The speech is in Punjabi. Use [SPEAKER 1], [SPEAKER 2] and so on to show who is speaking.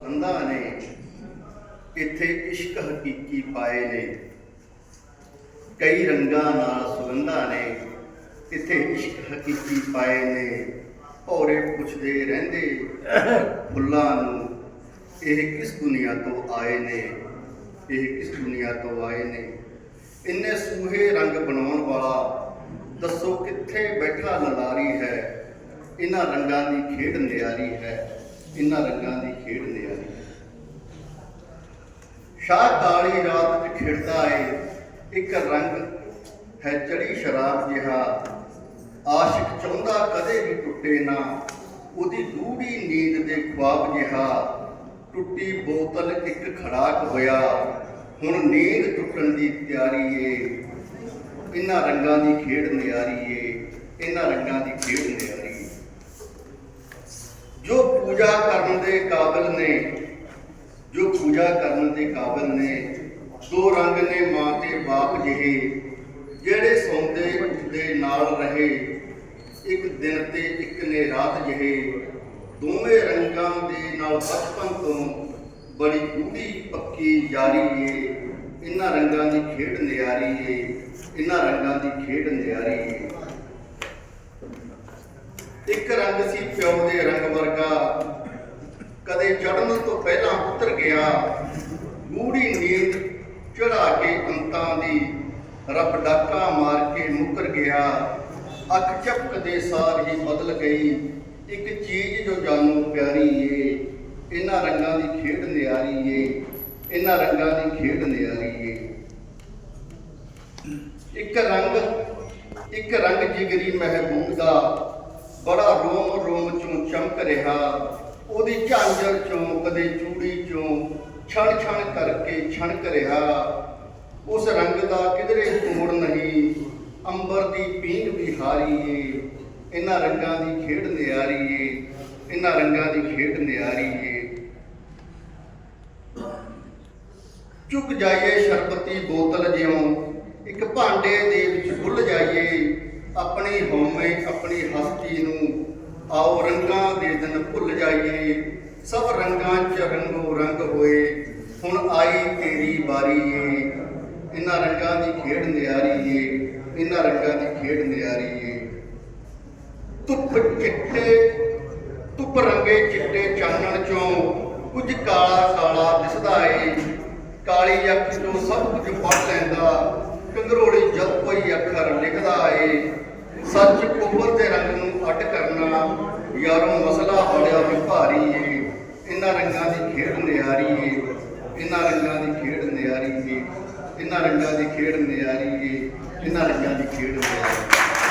[SPEAKER 1] ਬੰਦਾ ਨੇ ਇੱਥੇ ਇਸ਼ਕ ਹਕੀਕੀ ਪਾਏ ਨੇ। ਕਈ ਰੰਗਾਂ ਨਾਲ ਸੁਗੰਧਾਂ ਨੇ ਇੱਥੇ ਇਸ਼ਕ ਹਕੀਕੀ ਪਾਏ ਨੇ। ਭੌਰੇ ਪੁੱਛਦੇ ਰਹਿੰਦੇ ਫੁੱਲਾਂ ਨੂੰ, ਇਹ ਕਿਸ ਦੁਨੀਆ ਤੋਂ ਆਏ ਨੇ? ਇਹ ਕਿਸ ਦੁਨੀਆ ਤੋਂ ਆਏ ਨੇ? ਇੰਨੇ ਸੂਹੇ ਰੰਗ ਬਣਾਉਣ ਵਾਲਾ ਦੱਸੋ ਕਿੱਥੇ ਬੈਠਾ ਲਲਾਰੀ ਹੈ? ਇਹਨਾਂ ਰੰਗਾਂ ਦੀ ਖੇਡ ਨਿਆਰੀ ਹੈ। ਇਹਨਾਂ ਰੰਗਾਂ ਦੀ ਖੇਡ ਨਿਆਰੀ ਸ਼ਾਹ ਕਾਲੀ ਰਾਤ ਚ ਖਿੜਦਾ ਏ, ਇੱਕ ਰੰਗ ਹੈ ਚੜੀ ਸ਼ਰਾਬ ਜਿਹਾ। ਆਸ਼ਿਕ ਚਾਹੁੰਦਾ ਕਦੇ ਵੀ ਟੁੱਟੇ ਨਾ, ਉਹਦੀ ਗੂੜੀ ਨੀਂਦ ਦੇ ਖੁਆਬ ਜਿਹਾ। ਟੁੱਟੀ ਬੋਤਲ ਇੱਕ ਖੜਾਕ ਹੋਇਆ, ਹੁਣ ਨੀਂਦ ਟੁੱਟਣ ਦੀ ਤਿਆਰੀ ਏ। ਇਹਨਾਂ ਰੰਗਾਂ ਦੀ ਖੇਡ ਨਿਆਰੀ ਏ, ਇਹਨਾਂ ਰੰਗਾਂ ਦੀ ਖੇਡ ਨਿਆਰੀ ਪੂਜਾ ਕਰਨ ਦੇ ਕਾਬਿਲ ਨੇ, ਜੋ ਪੂਜਾ ਕਰਨ ਦੇ ਕਾਬਿਲ ਨੇ, ਦੋ ਰੰਗ ਨੇ ਮਾਂ ਤੇ ਬਾਪ ਜਿਹੇ, ਜਿਹੜੇ ਸੌਂਦੇ ਉੱਠਦੇ ਨਾਲ ਰਹੇ, ਇੱਕ ਦਿਨ ਤੇ ਇੱਕ ਨੇ ਰਾਤ ਜਿਹੇ, ਦੋਵੇਂ ਰੰਗਾਂ ਦੇ ਨਾਲ ਬਚਪਨ ਤੋਂ ਬੜੀ ਗੂੜੀ ਪੱਕੀ ਯਾਰੀ ਏ, ਇਹਨਾਂ ਰੰਗਾਂ ਦੀ ਖੇਡ ਨਿਆਰੀ ਏ, ਇਹਨਾਂ ਰੰਗਾਂ ਦੀ ਖੇਡ ਨਿਆਰੀ ਏ। ਇੱਕ ਰੰਗ ਸੀ ਪਿਓ ਦੇ ਰੰਗ ਕਦੇ ਚੜਨ ਤੋਂ ਪਹਿਲਾਂ ਉਤਰ ਗਿਆ। ਗੂੜੀ ਨੀਂਦ ਚੜਾ ਕੇ ਅੰਤਾਂ ਦੀ ਰੱਬ ਡਾਕਾ ਮਾਰ ਕੇ ਮੁਕਰ ਗਿਆ। ਅੱਖ ਝਪਕਦੇ ਸਾਰ ਹੀ ਬਦਲ ਗਈ। ਇੱਕ ਚੀਜ਼ ਜੋ ਜਾਨੂ ਪਿਆਰੀ ਏ, ਇਹਨਾਂ ਰੰਗਾਂ ਦੀ ਖੇਡ ਨਿਆਰੀ ਏ, ਇਹਨਾਂ ਰੰਗਾਂ ਦੀ ਖੇਡ ਨਿਆਰੀ ਏ। ਇੱਕ ਰੰਗ ਇੱਕ ਰੰਗ ਜਿਗਰੀ ਮਹਿਬੂਬ ਦਾ, ਬੜਾ ਰੋਮ ਰੋਮ ਚੋਂ ਚਮਕ ਰਿਹਾ। ਉਹਦੀ ਝਾਂਜਰ ਚੋਂ, ਕਦੇ ਚੂੜੀ ਚੋਂ ਛਣ ਛਣ ਕਰਕੇ ਛਣਕ ਰਿਹਾ। ਉਸ ਰੰਗ ਦਾ ਕਿਧਰੇ ਤੋੜ ਨਹੀਂ, ਅੰਬਰ ਦੀ ਪੀਂਘ ਵਿਹਾਰੀ ਏ ਇਹਨਾਂ ਰੰਗਾਂ ਦੀ ਖੇਡ ਨਿਆਰੀ ਏ ਇਹਨਾਂ ਰੰਗਾਂ ਦੀ ਖੇਡ ਨਿਆਰੀ ਏ ਚੁੱਕ ਜਾਈਏ ਸ਼ਰਬਤੀ ਬੋਤਲ ਜਿਉਂ, ਇੱਕ ਭਾਂਡੇ ਦੇ ਵਿੱਚ ਭੁੱਲ ਜਾਈਏ। ਆਪਣੀ ਹਉਮੈ, ਆਪਣੀ ਹਸਤੀ ਨੂੰ ਆਓ ਰੰਗਾਂ ਦੇ ਦਿਨ ਭੁੱਲ ਜਾਈਏ, ਸਭ ਰੰਗਾਂ 'ਚ ਰੰਗੋ ਰੰਗ ਹੋਏ, ਹੁਣ ਆਈ ਤੇਰੀ ਬਾਰੀ ਏ। ਇਹਨਾਂ ਰੰਗਾਂ ਦੀ ਖੇਡ ਨਿਆਰੀ ਏ ਇਹਨਾਂ ਰੰਗਾਂ ਦੀ ਖੇਡ ਨਿਆਰੀ ਏ। ਧੁੱਪ ਚਿੱਟੇ, ਧੁੱਪ ਰੰਗੇ ਚਿੱਟੇ ਚਾਨਣ ਚੋਂ, ਕੁਝ ਕਾਲਾ ਕਾਲਾ ਦਿਸਦਾ ਏ। ਕਾਲੀ ਅੱਖ ਚੋਂ ਸਭ ਕੁਝ ਪੜ ਲੈਂਦਾ, ਕੰਗਰੋੜੀ ਜਦ ਕੋਈ ਅੱਖਰ ਲਿਖਦਾ ਏ। ਸੱਚ ਕੁਬਰ ਦੇ ਰੰਗ ਨੂੰ ਅੱਡ ਕਰਨਾ ਯਾਰੋਂ ਮਸਲਾ ਬੜਿਆ ਵੀ ਭਾਰੀ ਏ। ਇਹਨਾਂ ਰੰਗਾਂ ਦੀ ਖੇਡ ਨਿਆਰੀ ਏ। ਇਹਨਾਂ ਰੰਗਾਂ ਦੀ ਖੇਡ ਨਿਆਰੀ ਏ। ਇਹਨਾਂ ਰੰਗਾਂ ਦੀ ਖੇਡ ਨਿਆਰੀ ਏ। ਇਹਨਾਂ ਰੰਗਾਂ ਦੀ ਖੇਡ ਨਿਆਰੀ